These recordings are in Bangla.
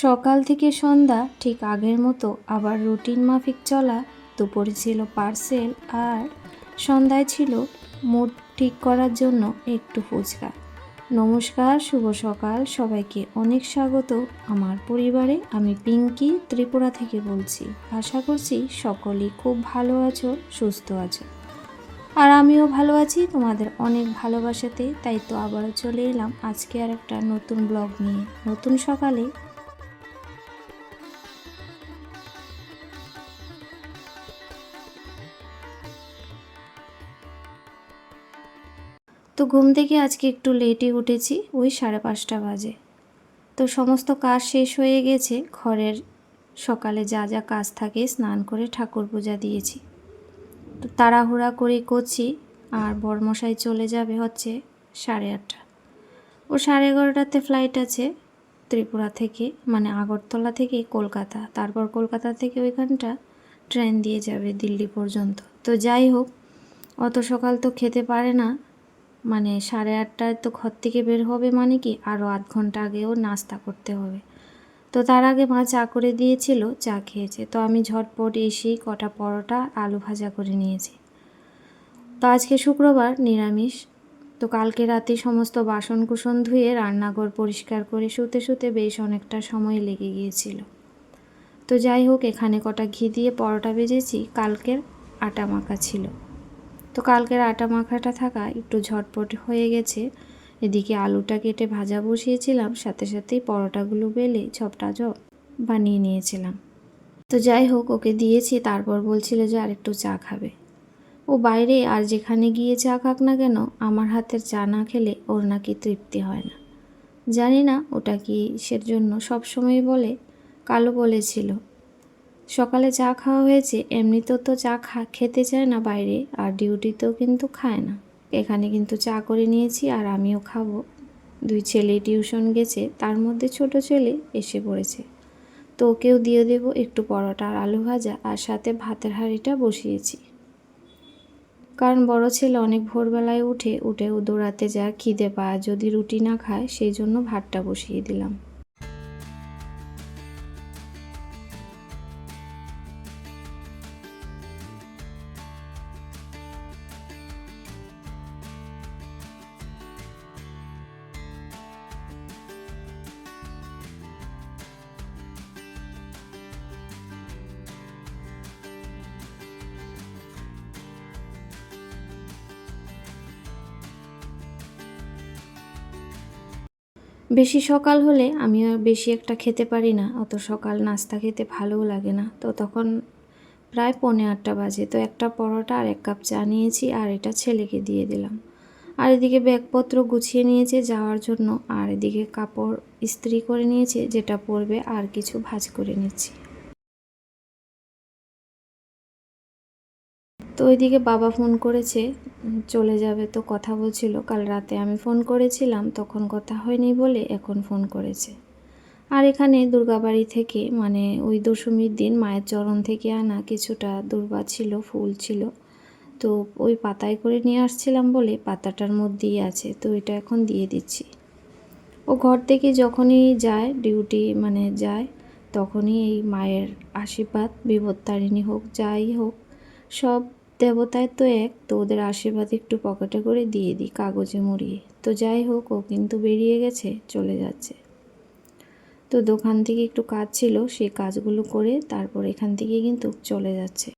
সকাল থেকে সন্ধ্যা, ঠিক আগের মতো আবার রুটিন মাফিক চলা, দুপুরে ছিল পার্সেল আর সন্ধ্যায় ছিল মুড ঠিক করার জন্য একটু ফুচকা। নমস্কার, শুভ সকাল, সবাইকে অনেক স্বাগত আমার পরিবারে। আমি পিঙ্কি, ত্রিপুরা থেকে বলছি। আশা করছি সকলেই খুব ভালো আছো, সুস্থ আছো। আর আমিও ভালো আছি, তোমাদের অনেক ভালোবাসাতে। তাই তো আবারও চলে এলাম আজকে আর একটা নতুন ব্লগ নিয়ে। নতুন সকালে তো ঘুম থেকে আজকে একটু লেটে উঠেছি, ওই সাড়ে পাঁচটা বাজে। তো সমস্ত কাজ শেষ হয়ে গেছে, ঘরের সকালে যা যা কাজ থাকে স্নান করে ঠাকুর পূজা দিয়েছি। তো তাড়াহুড়া করে করছি, আর বরমশাই চলে যাবে হচ্ছে সাড়ে আটটা। ও সাড়ে এগারোটাতে ফ্লাইট আছে ত্রিপুরা থেকে মানে আগরতলা থেকে কলকাতা, তারপর কলকাতা থেকে ওইখানটা ট্রেন দিয়ে যাবে দিল্লি পর্যন্ত। তো যাই হোক, অত সকাল তো খেতে পারে না মানে সাড়ে আটটায় তো ঘর থেকে বের হবে মানে কি? আরও আধ ঘণ্টা আগেও নাস্তা করতে হবে। তো তার আগে মা চা করে দিয়েছিল, চা খেয়েছে। তো আমি ঝটপট এসেই কটা পরোটা, আলু ভাজা করে নিয়েছি। তো আজকে শুক্রবার নিরামিষ। তো কালকে রাতে সমস্ত বাসন কুসন ধুয়ে রান্নাঘর পরিষ্কার করে শুতে শুতে বেশ অনেকটা সময় লেগে গিয়েছিল। তো যাই হোক, এখানে কটা ঘি দিয়ে পরোটা ভেজেছি। কালকের আটা মাখা ছিল। তো কালকের আটা মাখাটা থাকা একটু ঝটপট হয়ে গেছে। এদিকে আলুটা কেটে ভাজা বসিয়েছিলাম, সাথে সাথেই পরোটাগুলো বেলে ঝপটা ঝপ বানিয়ে নিয়েছিলাম। তো যাই হোক, ওকে দিয়েছি, তারপর বলছিল যে আরেকটু চা খাবে। ও বাইরে, আর যেখানে গিয়ে চা খাক না কেন, আমার হাতের চা না খেলে ওর নাকি তৃপ্তি হয় না। জানি না, ওটা কি সের জন্য সবসময় বলে, কালো বলেছিল। সকালে চা খাওয়া হয়েছে, এমনিতেও তো চা খা, খেতে চায় না বাইরে, আর ডিউটিতেও কিন্তু খায় না। এখানে কিন্তু চা করে নিয়েছি আর আমিও খাব। দুই ছেলে টিউশন গেছে, তার মধ্যে ছোট ছেলে এসে পড়েছে। তো ওকেও দিয়ে দেবো একটু পরোটা আর আলু ভাজা, আর সাথে ভাতের হাঁড়িটা বসিয়েছি। কারণ বড় ছেলে অনেক ভোরবেলায় উঠে উঠেও দৌড়াতে যা খিদে পায়, যদি রুটি না খায়, সেই জন্য ভাতটা বসিয়ে দিলাম। বেশি সকাল হলে আমি আর বেশি একটা খেতে পারি না। অত সকাল নাস্তা খেতে ভালোও লাগে না। তো তখন প্রায় পৌনে আটটা বাজে। তো একটা পরোটা আর এক কাপ চা নিয়েছি আর এটা ছেলেকে দিয়ে দিলাম। আর এদিকে ব্যাগপত্র গুছিয়ে নিয়েছে যাওয়ার জন্য। আর এদিকে কাপড় ইস্ত্রি করে নিয়েছে, যেটা পরবে, আর কিছু ভাজ করে নিচ্ছি। তো ওইদিকে বাবা ফোন করেছে চলে যাবে তো কথা বলছিল। কাল রাতে আমি ফোন করেছিলাম, তখন কথা হয়নি বলে এখন ফোন করেছে। আর এখানে দুর্গাবাড়ি থেকে মানে ওই দশমীর দিন, মায়ের চরণ থেকে আনা কিছুটা দুর্বা ছিল, ফুল ছিল। তো ওই পাতায় করে নিয়ে আসছিলাম বলে পাতাটার মধ্যেই আছে, তো এটা এখন দিয়ে দিচ্ছি। ও ঘর থেকে যখনই যায়, ডিউটি মানে যায়, তখনই এই মায়ের আশীর্বাদ বিপত্তারিণী হোক, যাই হোক, সব দেবতায় তো এক, তো ওদের আশীর্বাদ একটু পকেটে করে দিয়ে দিই কাগজে মুড়িয়ে। তো যাই হোক, ও কিন্তু বেরিয়ে গেছে, চলে যাচ্ছে। তো দোকান থেকে একটু কাজ ছিল, সেই কাজগুলো করে তারপর এখান থেকে কিন্তু চলে যাচ্ছে।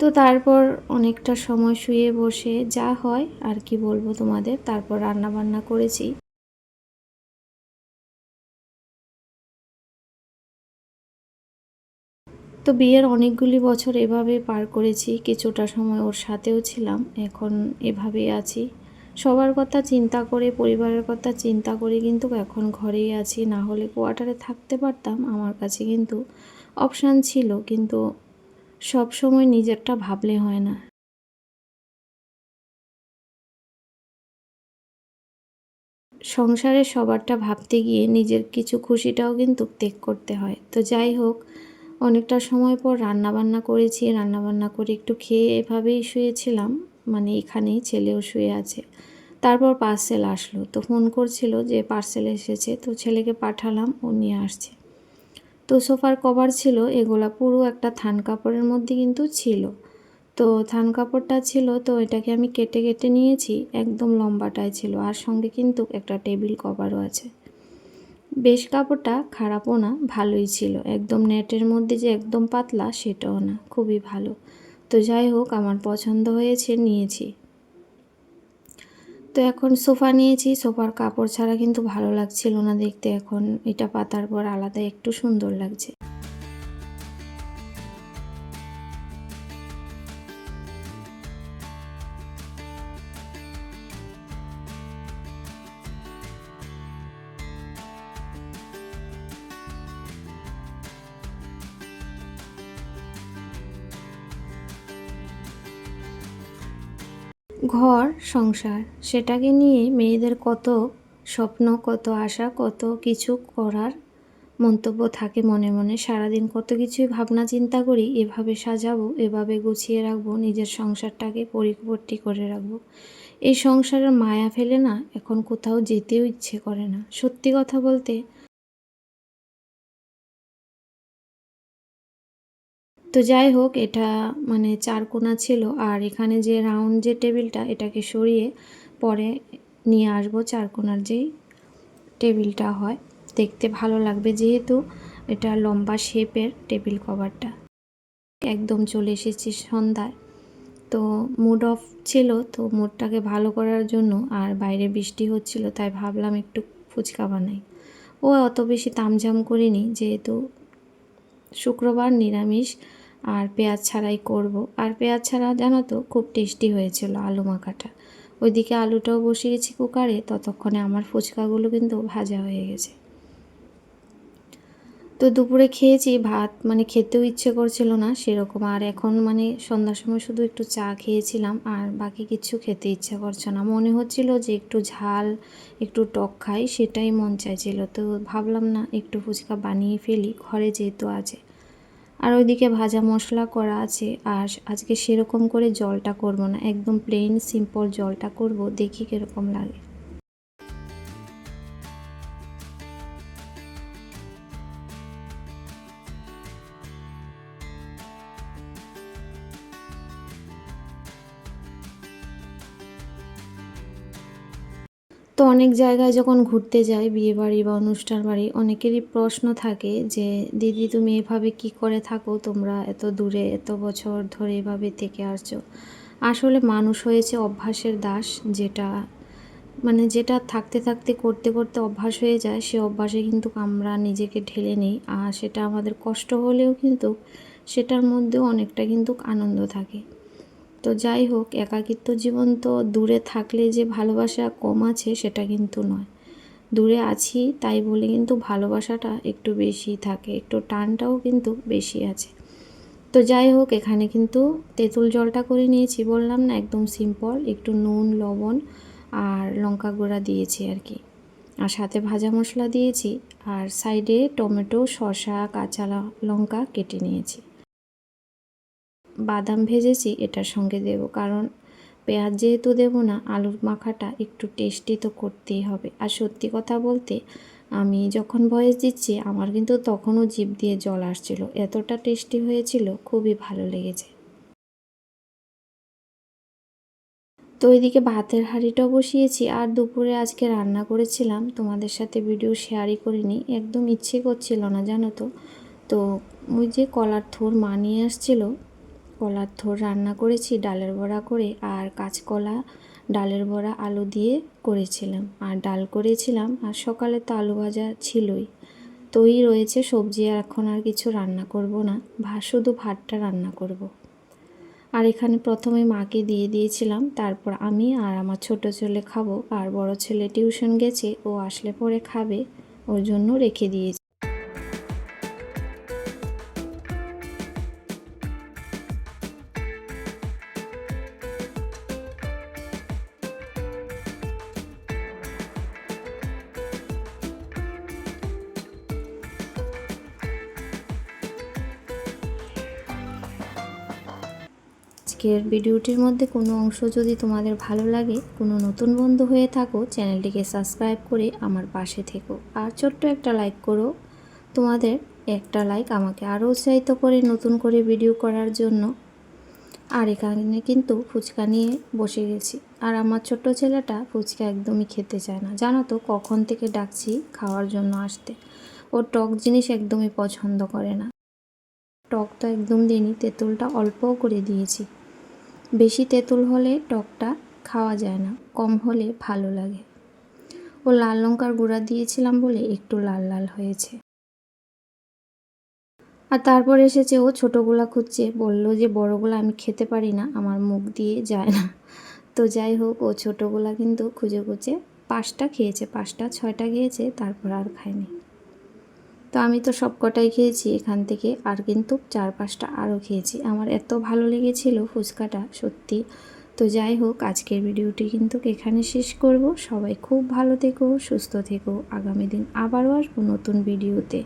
তো তারপর অনেকটা সময় শুয়ে বসে যা হয় আর কি বলব তোমাদের, তারপর রান্না বান্না করেছি। তো বিয়ের অনেকগুলি বছর এভাবে পার করেছি, কিছুটা সময় ওর সাথেও ছিলাম, এখন এভাবেই আছি। সবার কথা চিন্তা করে, পরিবারের কথা চিন্তা করে কিন্তু এখন ঘরেই আছি। না হলে কোয়ার্টারে থাকতে পারতাম, আমার কাছে কিন্তু অপশান ছিল, কিন্তু সব সময় নিজেরটা ভাবলে হয় না। সংসারে সবারটা ভাবতে গিয়ে নিজের কিছু খুশিটাও কিন্তু ত্যাগ করতে হয়। তো যাই হোক অনেকটা সময় পর রান্না বান্না করেছি রান্না বান্না করে একটু খেয়ে এভাবেই শুয়েছিলাম। মানে এখানেই ছেলেও শুয়ে আছে। তারপর পার্সেল আসলো। তো ফোন করছিল যে পার্সেল এসেছে, তো ছেলেকে পাঠালাম, ও নিয়ে আসছে। তো সোফার কভার ছিল, এগুলা পুরো একটা থান কাপড়ের মধ্যে কিন্তু ছিল। তো থান কাপড়টা ছিল, তো এটাকে আমি কেটে কেটে নিয়েছি, একদম লম্বাটায় ছিল। আর সঙ্গে কিন্তু একটা টেবিল কভারও আছে। বেশ কাপড়টা খারাপও না, ভালোই ছিল। একদম নেটের মধ্যে যে একদম পাতলা, সেটাও না। খুবই ভালো। তো যাই হোক, আমার পছন্দ হয়েছে, নিয়েছি। তো এখন সোফা নিয়েছি। সোফার কাপড় ছাড়া কিন্তু ভালো লাগছিল না দেখতে। এখন এটা পাতার পর আলাদা, একটু সুন্দর লাগছে। ঘর, সংসার, সেটাকে নিয়ে মেয়েদের কত স্বপ্ন, কত আশা, কত কিছু করার মন্তব্য থাকে মনে মনে। সারাদিন কত কিছুই ভাবনা চিন্তা করি, এভাবে সাজাবো, এভাবে গুছিয়ে রাখব, নিজের সংসারটাকে পরিপূর্তি করে রাখব। এই সংসারের মায়া ফেলে না, এখন কোথাও যেতেও ইচ্ছে করে না। সত্যি কথা বলতে তো যাই হোক, এটা মানে চার কোনা ছিল। আর এখানে যে রাউন্ড যে টেবিলটা এটাকে সরিয়ে পরে নিয়ে আসব চার কোনার যেই টেবিলটা হয়। দেখতে ভালো লাগবে যেহেতু এটা লম্বা শেপের টেবিল কভারটা একদম চলে এসেছি সন্ধ্যায়। তো মুড অফ ছিল, তো মুডটাকে ভালো করার জন্য আর বাইরে বৃষ্টি হচ্ছিল, তাই ভাবলাম একটু ফুচকা বানাই। ও অত বেশি তামঝাম করিনি, যেহেতু শুক্রবার নিরামিষ আর পেঁয়াজ ছাড়াই করব। আর পেঁয়াজ ছাড়া জানো তো, খুব টেস্টি হয়েছিল আলু মাখাটা। ওইদিকে আলুটাও বসিয়েছি কুকারে, ততক্ষণে আমার ফুচকাগুলো কিন্তু ভাজা হয়ে গেছে। তো দুপুরে খেয়েছি, ভাত মানে খেতেও ইচ্ছে করছিল না সেরকম। আর এখন মানে সন্ধ্যার সময় শুধু একটু চা খেয়েছিলাম, আর বাকি কিছু খেতে ইচ্ছে করছে না। মনে হচ্ছিল যে একটু ঝাল, একটু টক খাই, সেটাই মন চাইছিল। তো ভাবলাম না, একটু ফুচকা বানিয়ে ফেলি, ঘরে যেহেতু আছে। আর ওইদিকে ভাজা মশলা করা আছে। আর আজকে সেরকম করে জলটা করব না। একদম প্লেন সিম্পল জলটা করব। দেখি কীরকম লাগে। তো অনেক জায়গায় যখন ঘুরতে যাই বিয়ে বাড়ি বা অনুষ্ঠান বাড়ি, অনেকেরই প্রশ্ন থাকে যে, দিদি, তুমি এভাবে কি করে থাকো? তোমরা এত দূরে, এত বছর ধরে এভাবে থেকে আসছো। আসলে মানুষ হয়েছে অভ্যাসের দাস, যেটা মানে যেটা থাকতে থাকতে, করতে করতে অভ্যাস হয়ে যায়, সে অভ্যাসে কিন্তু আমরা নিজেকে ঢেলে নিই। আর সেটা আমাদের কষ্ট হলেও কিন্তু সেটার মধ্যেও অনেকটা কিন্তু আনন্দ থাকে। তো যাই হোক, একাকিত্ব জীবন তো দূরে থাকলে যে ভালোবাসা কম আছে সেটা কিন্তু নয়। দূরে আছি তাই বলে কিন্তু ভালোবাসাটা একটু বেশি থাকে, একটু টানটাও কিন্তু বেশি আছে। তো যাই হোক, এখানে কিন্তু তেঁতুল জলটা করে নিয়েছি, বললাম না একদম সিম্পল একটু নুন, লবণ আর লঙ্কা গুঁড়া দিয়েছি আর কি। আর সাথে ভাজা মশলা দিয়েছি আর সাইডে টমেটো, শসা, কাঁচা লঙ্কা কেটে নিয়েছি। বাদাম ভেজেছি, এটার সঙ্গে দেব। কারণ পেঁয়াজ যেহেতু দেবো না, আলুর মাখাটা একটু টেস্টি তো করতেই হবে। আর সত্যি কথা বলতে, আমি যখন ভয়েস দিচ্ছি, আমার কিন্তু তখনও জিভ দিয়ে জল আসছিল। এতটা টেস্টি হয়েছিল, খুবই ভালো লেগেছে। তো ওইদিকে ভাতের হাঁড়িটাও বসিয়েছি, আর দুপুরে আজকে রান্না করেছিলাম। তোমাদের সাথে ভিডিও শেয়ারই করিনি, একদম ইচ্ছে করছিল না, জানো তো। তো ওই যে কলার থোর মা নিয়ে আসছিল কলার থোর রান্না করেছি, ডালের বড়া করে আর কাঁচকলা, ডালের বড়া, আলু দিয়ে করেছিলাম। আর ডাল করেছিলাম আর সকালে তো আলু ভাজা ছিলই। তোই রয়েছে সবজি, আর এখন আর কিছু রান্না করব না, ভা, শুধু ভাতটা রান্না করব। আর এখানে প্রথমে মাকে দিয়ে দিয়েছিলাম, তারপর আমি আর আমার ছোট ছেলে খাব। আর বড় ছেলে টিউশন গেছে, ও আসলে পরে খাবে, ওর জন্য রেখে দিয়েছি। আজকের ভিডিওটির মধ্যে কোনো অংশ যদি তোমাদের ভালো লাগে, কোনো নতুন বন্ধু হয়ে থাকো, চ্যানেলটিকে সাবস্ক্রাইব করে আমার পাশে থেকো। আর ছোট্ট একটা লাইক করো। তোমাদের একটা লাইক আমাকে আরও উৎসাহিত করে নতুন করে ভিডিও করার জন্য। আর এখানে কিন্তু ফুচকা নিয়ে বসে গেছি। আর আমার ছোট্ট ছেলেটা ফুচকা একদমই খেতে চায় না। জানো তো, কখন থেকে ডাকছি খাওয়ার জন্য আসতে। ও টক জিনিস একদমই পছন্দ করে না। টক তো একদম দিইনি, তেঁতুলটা অল্পও করে দিয়েছি। বেশি তেঁতুল হলে টকটা খাওয়া যায় না, কম হলে ভালো লাগে। ও লাল লঙ্কার গুঁড়া দিয়েছিলাম বলে একটু লাল লাল হয়েছে। আর তারপর এসেছে ও ছোটোগুলা খুঁজছে, বলল যে বড়গুলো আমি খেতে পারি না, আমার মুখ দিয়ে যায় না। তো যাই হোক, ও ছোটোগুলা কিন্তু খুঁজে খুঁজে পাঁচটা খেয়েছে, পাঁচটা ছয়টা খেয়েছে, তারপর আর খায়নি। তো আমি তো সব কটাই খেয়েছি এখান থেকে, আর কিন্তু চার পাঁচটা আরও খেয়েছি। আমার এত ভালো লেগেছিল ফুচকাটা, সত্যি। তো যাই হোক, আজকের ভিডিওটি কিন্তু এখানে শেষ করব। সবাই খুব ভালো থেকো, সুস্থ থেকো। আগামী দিন আবারও আসব নতুন ভিডিওতে।